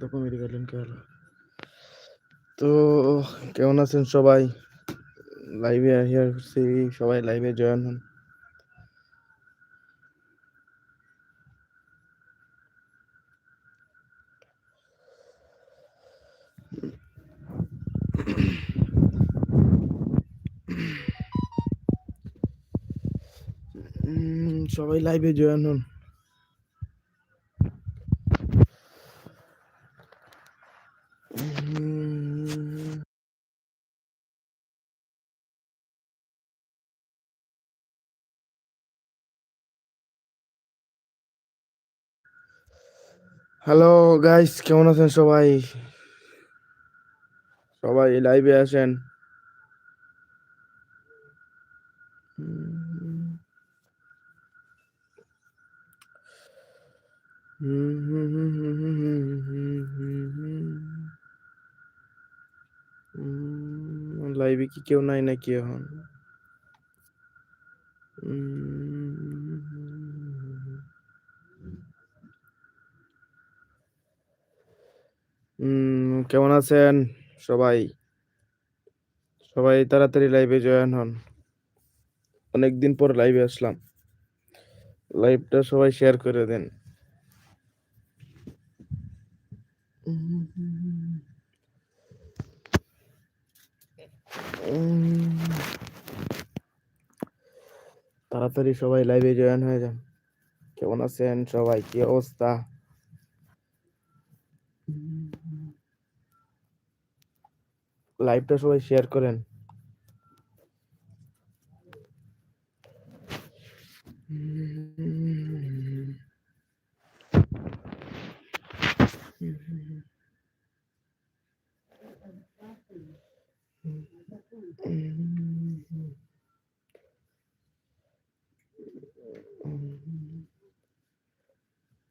তো কমেডি গেলেন, কে হলো? তো, কেমন আছেন সবাই? লাইভে আহিয়া করছি সবাই লাইভে জয়েন হন। সবাই লাইভে জয়েন হন। হ্যালো গাইস কেমন আছেন সবাই? সবাই লাইভে আসেন লাইভে কি কেউ নাই নাকি এখন? কেমন আছেন? সবাই? সবাই তাড়াতাড়ি লাইভে জয়েন হন। অনেকদিন পর লাইভে আসলাম। লাইভটা সবাই শেয়ার করে দেন। তাড়াতাড়ি সবাই লাইভে জয়েন হয়ে যান। কেমন আছেন সবাই? কি অবস্থা? লাইভটা সবাই শেয়ার করেন।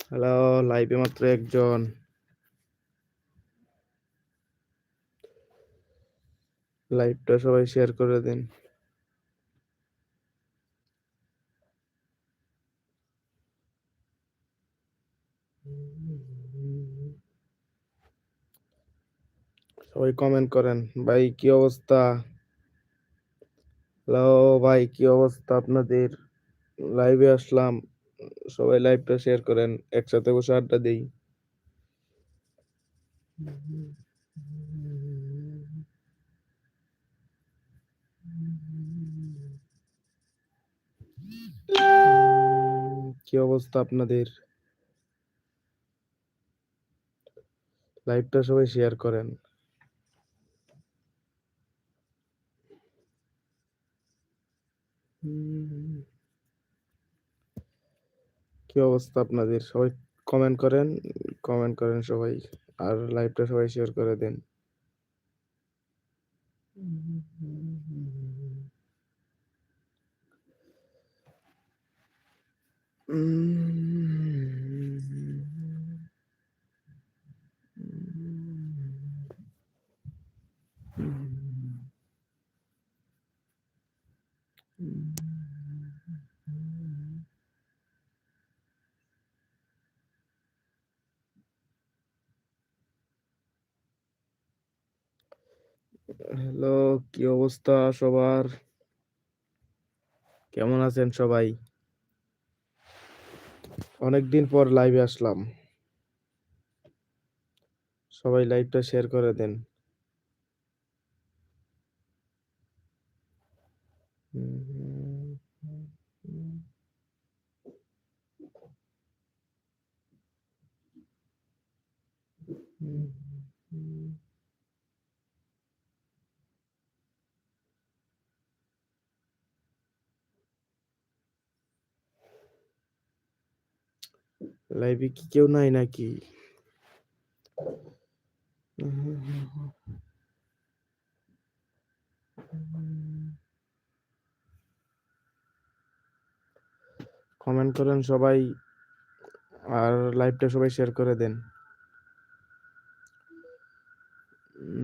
হ্যালো লাইভে মাত্র একজন। লাইভটা সবাই শেয়ার করে দিন। সবাই কমেন্ট করেন, ভাই, কি অবস্থা? হ্যালো, ভাই, কি অবস্থা আপনাদের? লাইভে আসলাম, সবাই লাইভটা শেয়ার করেন, একসাথে বসে আড্ডা দিই। কি অবস্থা আপনাদের? লাইভটা সবাই শেয়ার করেন। কি অবস্থা আপনাদের? সবাই কমেন্ট করেন কমেন্ট করেন সবাই, আর লাইভটা সবাই শেয়ার করে দেন। হ্যালো কি অবস্থা সবার কেমন আছেন সবাই অনেকদিন পর লাইভে আসলাম। সবাই লাইভটা শেয়ার করে দেন। লাইভে কি কেউ নাই নাকি? কমেন্ট করেন সবাই, আর লাইভটা সবাই শেয়ার করে দেন।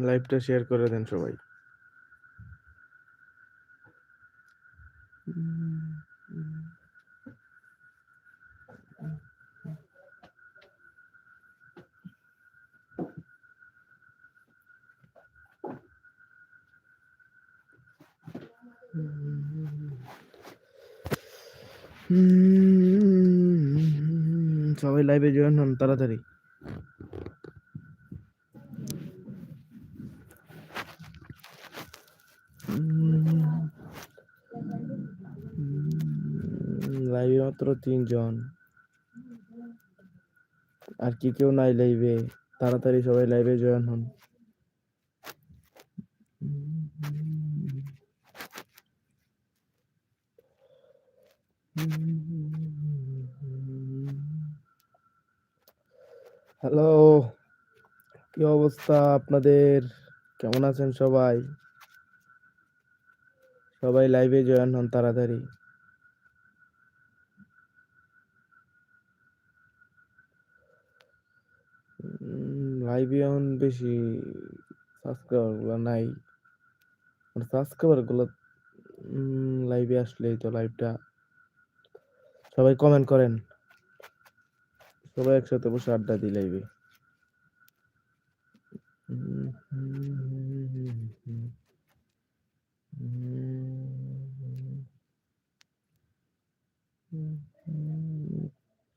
লাইভটা শেয়ার করে দেন সবাই। সবাই লাইভে জয়েন হন, তাড়াতাড়ি। লাইভে মাত্র তিনজন। আর কি কেউ নাই লাইভে তাড়াতাড়ি সবাই লাইভে জয়েন হন। হ্যালো কি অবস্থা আপনাদের? কেমন আছেন সবাই? সবাই লাইভে জয়েন হন তাড়াতাড়ি। লাইভে এখন বেশি সাবস্ক্রাইবারগুলো নাই সাবস্ক্রাইবারগুলো লাইভে আসলেই তো লাইভটা সবাই কমেন্ট করেন। সবাই একসাথে বসে আড্ডা দিই লাইভে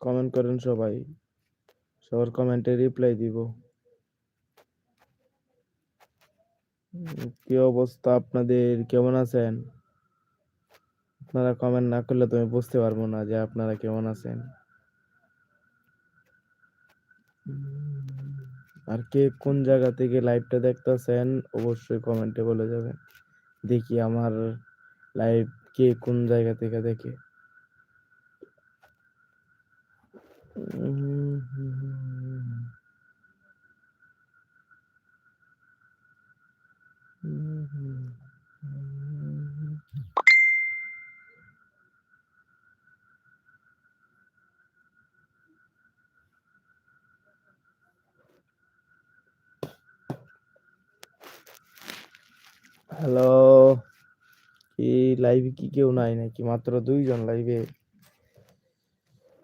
কমেন্ট করেন সবাই। সবার কমেন্টে রিপ্লাই দিব। কি অবস্থা আপনাদের? কেমন আছেন? আপনারা কমেন্ট না করলে তো আমি বুঝতে পারব না যে আপনারা কেমন আছেন। আর কে কোন জায়গা থেকে লাইভটা দেখতেছেন, অবশ্যই কমেন্টে বলে যাবেন। দেখি আমার লাইভ কে কোন জায়গা থেকে দেখে হ্যালো কি লাইভে কি কেউ নাই নাকি? মাত্র দুইজন লাইভে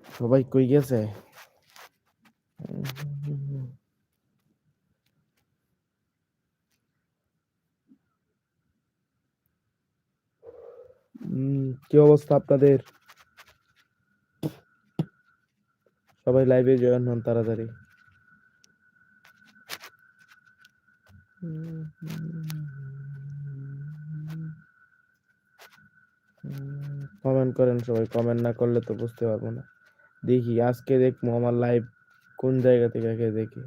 সবাই কই গেছে? কি অবস্থা আপনাদের? সবাই লাইভে জয়েন হন তাড়াতাড়ি। কমেন্ট করেন সবাই। কমেন্ট না করলে তো বুঝতে পারব না। দেখি আজকে দেখব আমার লাইভ কোন জায়গা থেকে দেখি।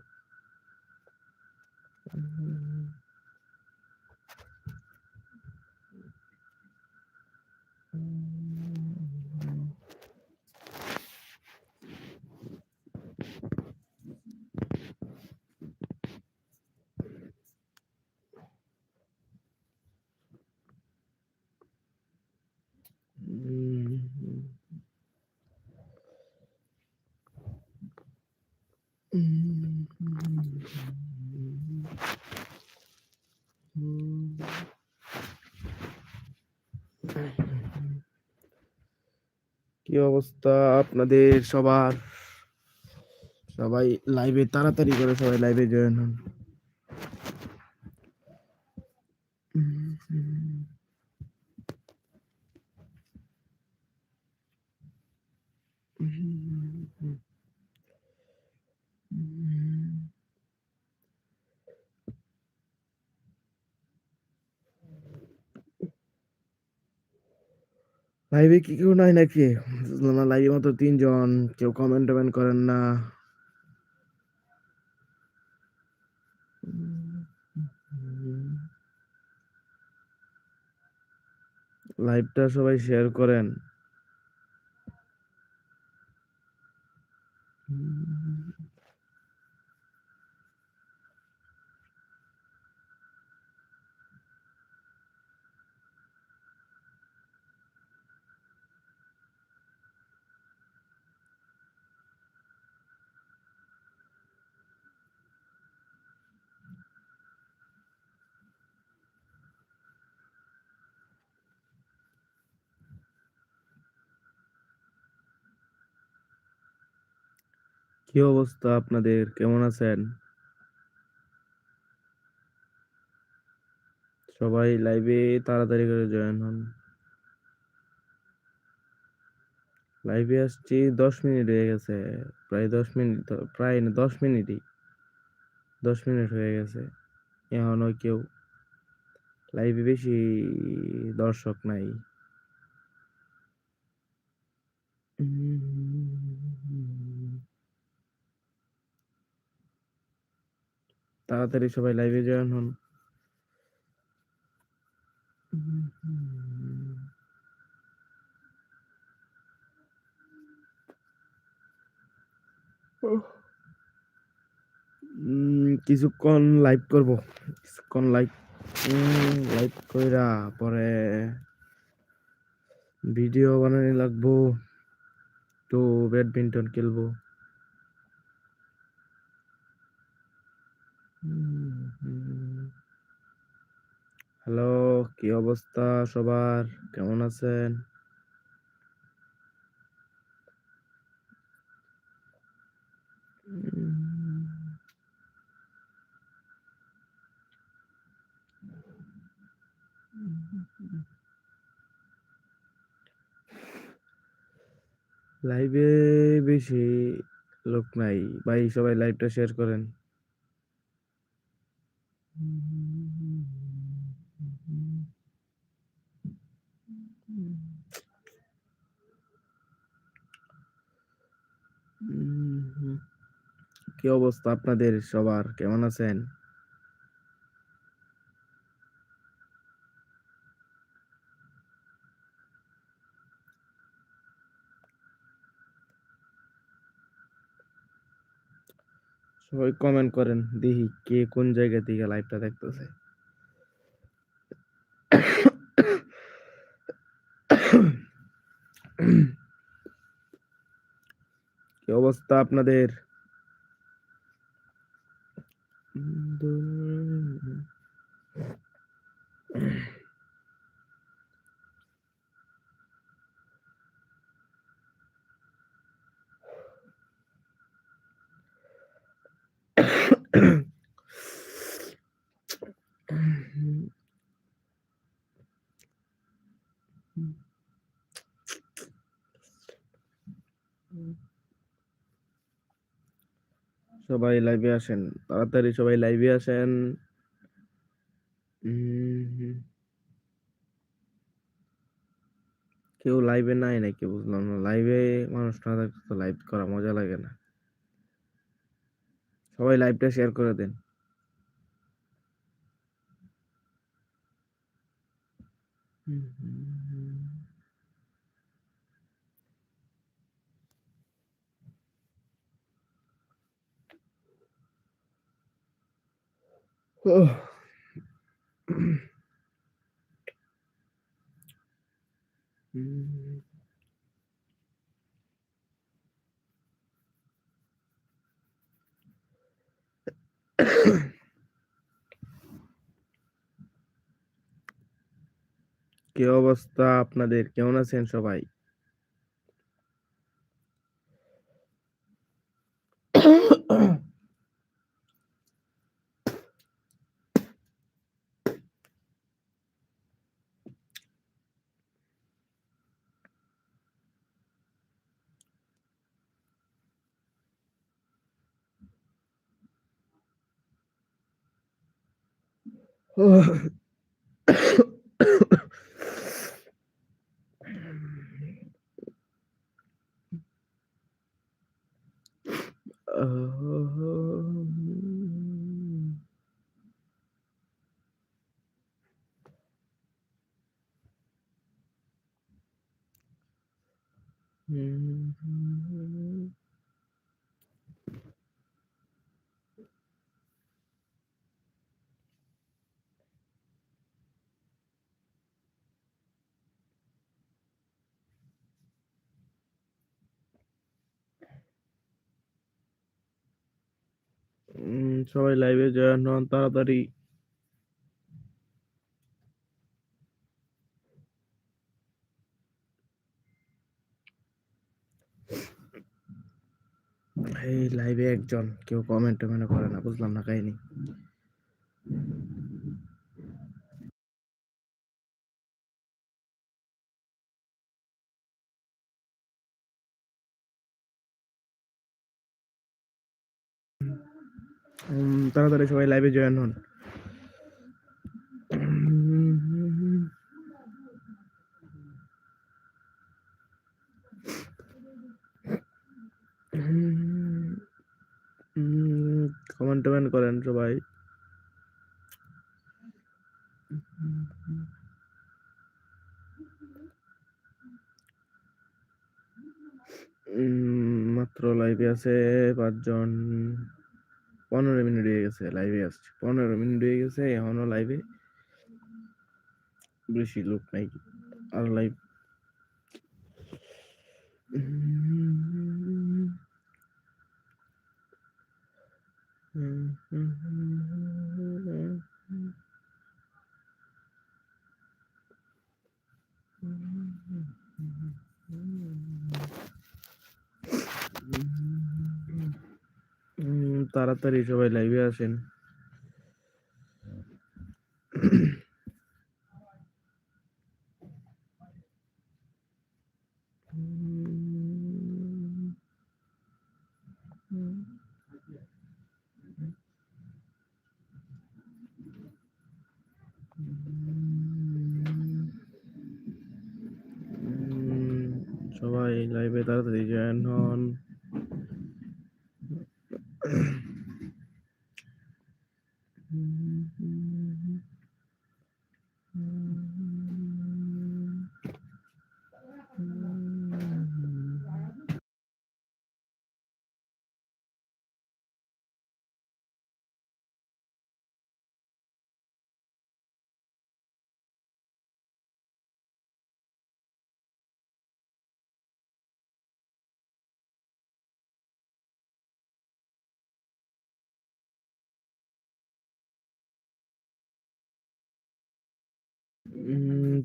অবস্থা আপনাদের সবার? সবাই লাইভে তাড়াতাড়ি করে সবাই লাইভে জয়েন হন। লাইভে কি কেউ নাই নাকি? না লাইভে মাত্র তিনজন কেউ কমেন্ট টমেন্ট করেন না। লাইভটা সবাই শেয়ার করেন। কি অবস্থা আপনাদের? কেমন আছেন? সবাই লাইভে তাড়াতাড়ি করে জয়েন হন। লাইভে আসছি দশ মিনিট হয়ে গেছে, প্রায় দশ মিনিট প্রায় না, দশ মিনিটই দশ মিনিট হয়ে গেছে, এখনও কেউ লাইভে বেশি দর্শক নাই। তাড়াতাড়ি সবাই লাইভে জয়েন হন। কিছুক্ষণ লাইভ করব। কিছুক্ষণ লাইভ লাইভ কইরা পরে ভিডিও বানানি লাগবো। তো ব্যাডমিন্টন খেলব। হ্যালো, কি অবস্থা সবার? কেমন আছেন? লাইভে বেশি লোক নাই। ভাই, সবাই লাইভটা শেয়ার করেন। কি অবস্থা আপনাদের সবার? কেমন আছেন? সবাই কমেন্ট করেন দেখি কে কোন জায়গা থেকে লাইভটা দেখতেছে। কি অবস্থা আপনাদের? সবাই লাইভে আসেন, তাড়াতাড়ি সবাই লাইভে আসেন। কেউ লাইভে নাই নাকি, বুঝলাম না। লাইভে মানুষ না থাকলে তো লাইভ করা মজা লাগে না। সবাই লাইভটা শেয়ার করে দেন। হুম। কি অবস্থা আপনাদের? কেমন আছেন সবাই? Um. Hmm. সবাই লাইভে জয়েন হন, তাড়াতাড়ি। এই লাইভে একজন, কেউ কমেন্ট টমেন্ট করে না, বুঝলাম না কাহিনী। তাড়াতাড়ি সবাই লাইভে জয়েন হন। কমেন্ট টমেন্ট করেন সবাই। মাত্র লাইভে আছে পাঁচজন। পনেরো মিনিট হয়ে গেছে লাইভে আসছে। পনেরো মিনিট হয়ে গেছে এখনও লাইভে বেশি লোক নাই আর লাইভ উম, তাড়াতাড়ি সবাই লাইভে আসেন। সবাই লাইভে তাড়াতাড়ি জয়েন হন। Mm-hmm.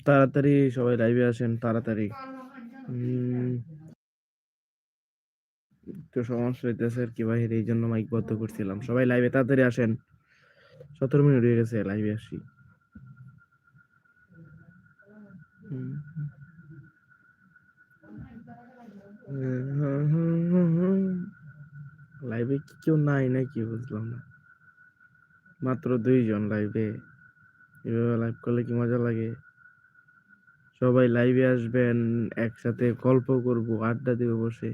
তাড়াতাড়ি সবাই লাইভে আসেন, তাড়াতাড়ি। একটু সমস্যা হইতেছে আর কি বাহিরে, এই জন্য মাইক বন্ধ করছিলাম। সবাই লাইভে তাড়াতাড়ি আসেন। সতেরো মিনিট হয়ে গেছে লাইভে আসি। লাইভে কি কেউ নাই নাকি, বুঝলাম না। মাত্র দুইজন লাইভে এভাবে লাইভ করলে কি মজা লাগে? সবাই লাইভে আসবেন, একসাথে গল্প করব, আড্ডা দিব বসে।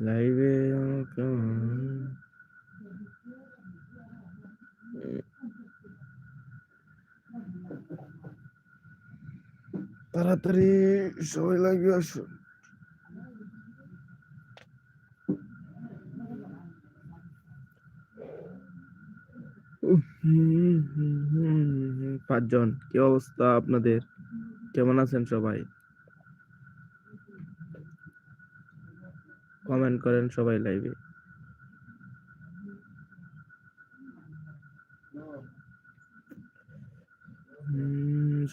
লাইভে তাড়াতাড়ি সবাই লাইভে আসো উহ, হুম, হুম, হুম, হুম, পাঁচজন কি অবস্থা আপনাদের কেমন আছেন সবাই কমেন্ট করেন সবাই লাইভে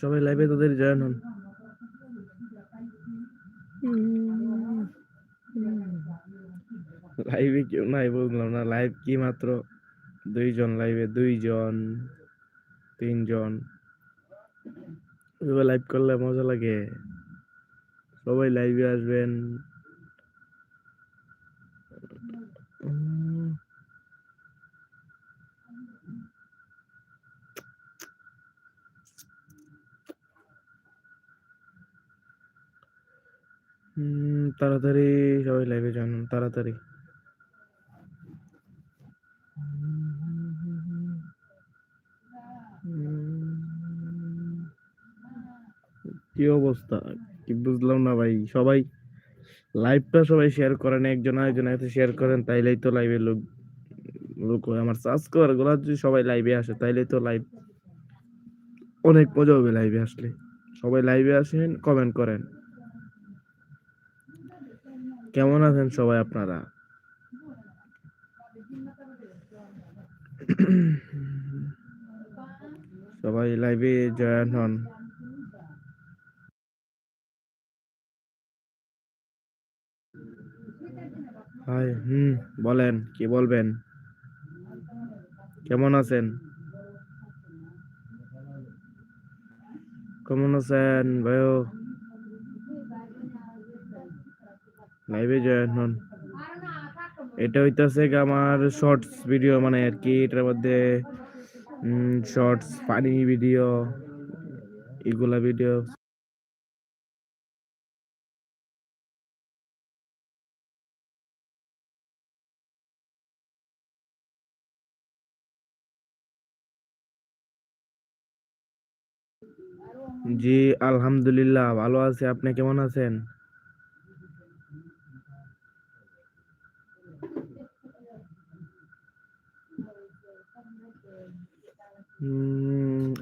সবাই লাইভে তাদের জয়েন হন লাইভে কেউ নাই বুঝলাম না লাইভ কি মাত্র দুইজন লাইভে দুইজন, তিনজন। এভাবে লাইভ করলে মজা লাগে। সবাই লাইভে আসবেন। তাড়াতাড়ি সবাই লাইভে হন তাড়াতাড়ি। কি অবস্থা? কি বুঝলাম না ভাই। সবাই লাইভটা সবাই শেয়ার করেন, একজন আরেকজনের সাথে শেয়ার করেন, তাইলেই তো লাইভে লোক লোক আমার সাবস্ক্রাইবারগুলা যদি সবাই লাইভে আসে, তাইলেই তো লাইভ অনেক মজা হবে লাইভে আসলে। সবাই লাইভে আসেন কমেন্ট করেন। কেমন আছেন সবাই আপনারা? সবাই লাইভে জয়েন হন। হাই হুম, বলেন, কি বলবেন? কেমন আছেন? কেমন আছেন ভাইও? লাইভে জয়েন হন এটা হইতাছে আমার শর্টস ভিডিও মানে আর কি, এটার মধ্যে শর্টস ফানি ভিডিও এগুলা ভিডিও জি, আলহামদুলিল্লাহ, ভালো আছি। আপনি কেমন আছেন?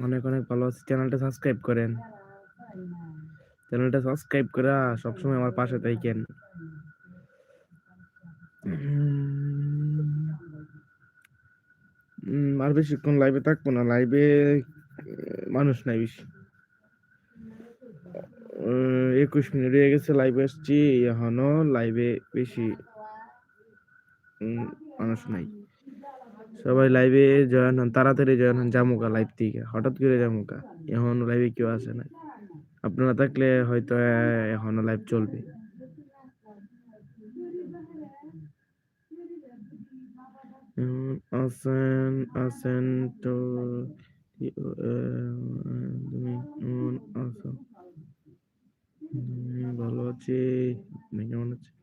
অনেক অনেক ভালো আছি। চ্যানেলটা সাবস্ক্রাইব করেন। চ্যানেলটা সাবস্ক্রাইব করে সবসময় আমার পাশে থাকেন। আর বেশিক্ষণ লাইভে থাকব না। লাইভে মানুষ নাই বেশি। একুশ মিনিট হয়ে গেছে লাইভে আসছি। এখনও লাইভে বেশি মানুষ নাই। সবাই লাইভে জয়েন হন তাড়াতাড়ি জয়েন হন জামুকা লাইভ থেকে। হঠাৎ করে জামুকা এখন লাইভে কেউ আসে না আপনারা থাকলে হয়তো এখনও লাইভ চলবে। উম, আছেন আছেন তো তুমি উম, ভালো আছি। আপনি কেমন আছেন?